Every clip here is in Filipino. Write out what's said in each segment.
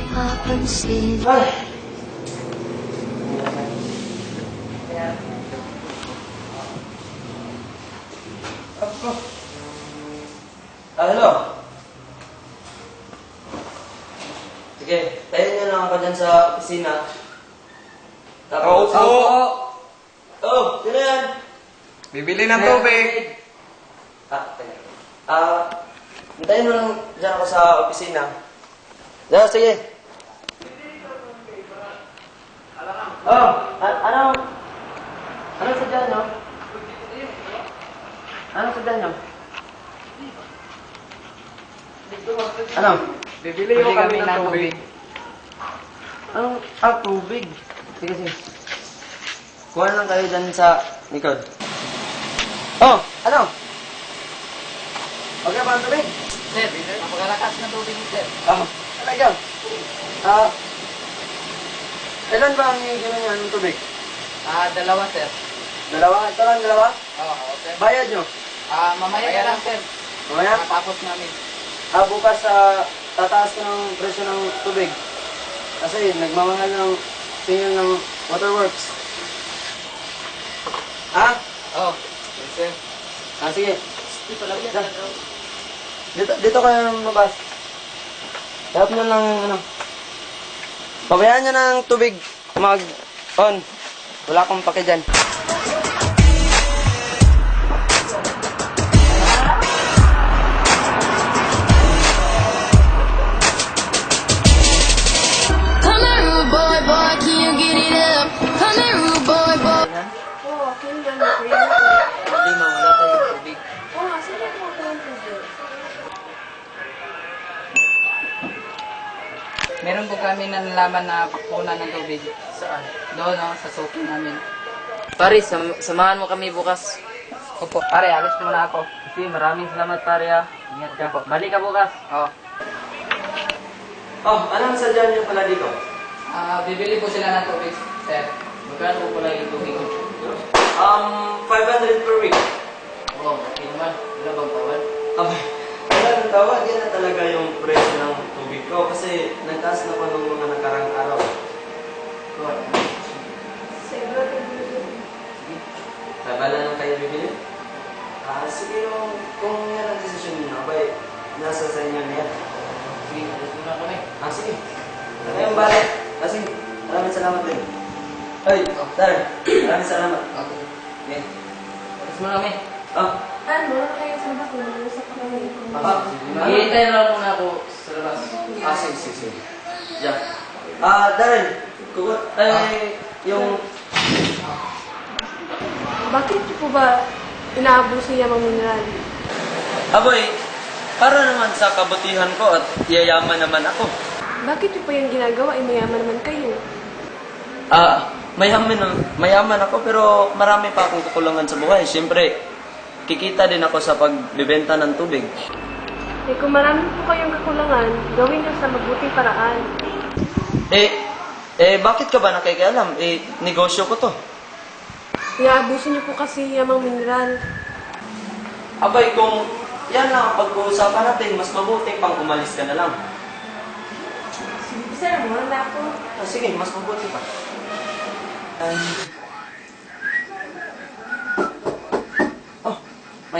napansin Ay! Ah, hello? Sige, tayo niyo lang ako dyan sa opisina. Nakaupo! Oh, sino yan? Bibili ng tubig. Ah, teka. Ah, hintayin mo lang dyan ako sa opisina. Yeah, sige. Oh, a- ano? Ano sa dyan, no? Ano sa dyan, no? Ano? Bibili ko kami ng tubig. Anong, ah, tubig. Sige, sige. Kuha lang kayo dyan sa likod. Oh, ano? Okay ba ang tubig? Sir, napakalakas ng tubig ni sir. Ah, talaga. Ah, ilan ba ang hingin niya ng tubig? Ah, dalawa sir. Dalawa? Ito lang dalawa? Oo, sir. Bayad nyo? Ah, mamaya na lang sir. Mamaya? Matapos namin. Ah, bukas sa tataas ko ng presyo ng tubig. Kasi nagmamahal ng tingin ng waterworks. Ah? Oo, sir. Ah, sige. Dito, dito, kayo lumabas. Help nyo lang, ano. Pabayaan nyo ng tubig mag-on. Wala akong pake dyan. Meron po kami na nalaman na pakpunan ng tubig. Saan? Doon, no, sa suki namin. Pare, sam- samahan mo kami bukas. Opo, pare, alis muna ako. Sige, maraming salamat pare ah. Ingat ka. Balik ka bukas. Oo. Oh, anong sadya niyo pala dito? Ah, bibili po sila ng tubig, sir. Magkano po pala yung tubig? Um, 500 per week. Oo, okay naman. Wala bang tawad? Abay, wala nang tawad. Yan na talaga yung presyo ng tubig ko kasi nagtaas na ko nung mga nakarang araw. Siguro tubig. Babala lang kayo bibili? Ah, sige yung kung yan ang desisyon niyo, abay, nasa sa inyo na yan. Sige, alis muna kami. Ah, sige. Yung balik? Ah, sige. Maraming salamat din. Ay, Darren, maraming salamat. Okay. Okay. Alis muna kami. Ah, Ano, kayo sa bako, nag-usap pa kami. ah, Maghihintay na lang muna ako sa labas. Ah, sige, sige, sige. Yeah. Ah, Darren, kugot, ay, yung, Bakit po ba inaabuso yung mga mineral? aboy, para naman sa kabutihan ko at yayaman naman ako. Bakit po yung ginagawa? Eh, mayaman naman kayo. Ah, mayaman, na- mayaman ako pero marami pa akong kakulangan sa buhay. Siyempre, kikita din ako sa pagbibenta ng tubig. Eh, kung marami po kayong kakulangan, gawin niyo sa mabuting paraan. Eh, eh, bakit ka ba nakikialam? Eh, negosyo ko to. Inaabuso niyo po kasi mga mineral. Abay, kung yan lang ang pag-uusapan natin, mas mabuti pang umalis ka na lang. Sige, sir, muna na ako. Ah, sige, mas mabuti pa. Ay.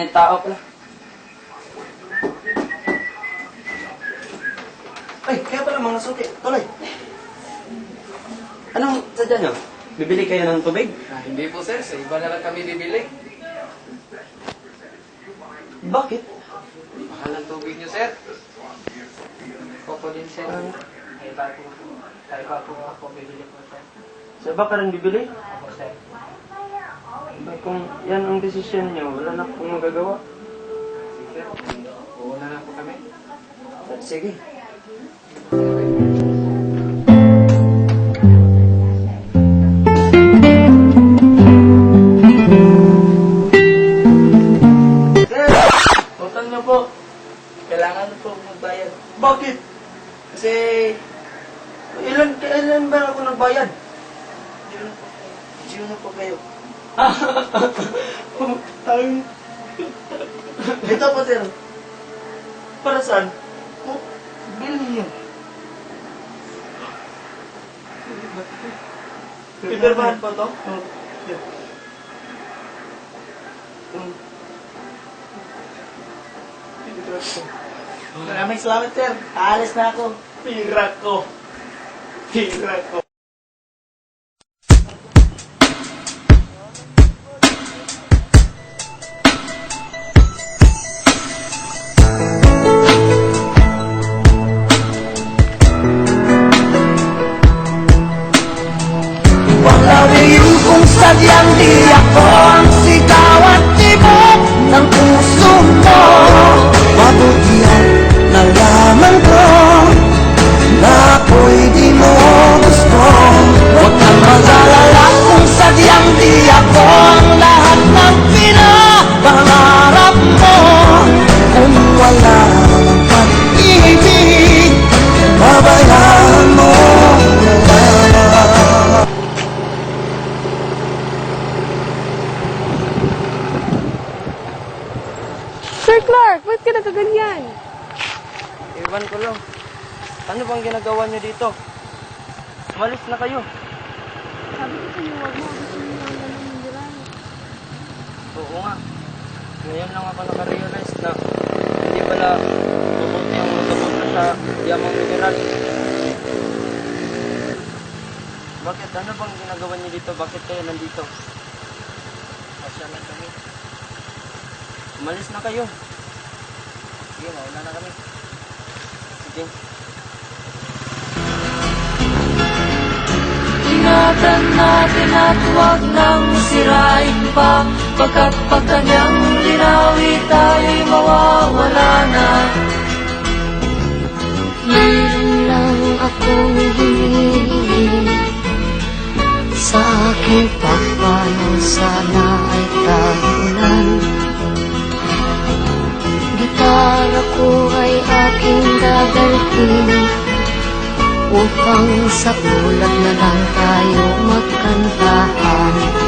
May tao pala. Ay, kaya pala mga suki. Tuloy. Anong sadya nyo? Bibili kayo ng tubig? Ah, hindi po, sir. Sa iba na lang kami bibili. Bakit? Mahal ang tubig niyo, sir. Opo din, sir. Ay, pa po. Ay, pa po ako bibili po, sir. Sa iba ka rin bibili? Kung yan ang desisyon nyo, wala na akong magagawa. Sige. Uuna na po kami. Sige. Utang niyo po. Kailangan po magbayad. Bakit? Kasi, ilan, kailan ba ako nagbayad? Diyo na po kayo. Ay. Ito po, sir. Para saan? Bill niyo. Pipirmahan po to? Maraming salamat, sir. Aalis na ako. Pira ko. Pira ko. Iwan ko lang. Ano bang ginagawa niyo dito? Umalis na kayo. Sabi ko sa'yo, huwag mo. Gusto niyo lang ganun mundiran. Oo nga. Ngayon lang ako nakarealize na hindi pala mabuti ang magkapunta sa yamang mineral. Bakit? Ano bang ginagawa niyo dito? Bakit kayo nandito? Pasya lang kami. Umalis na kayo. Sige, mauna na kami. Sige. Ingatan natin at huwag nang sirain pa. Pagkat pag kanyang linawi tayo'y mawawala na. Meron lang akong hinihingi Sa aking paano sana dadalhin upang sa ulat na lang tayo magkantahan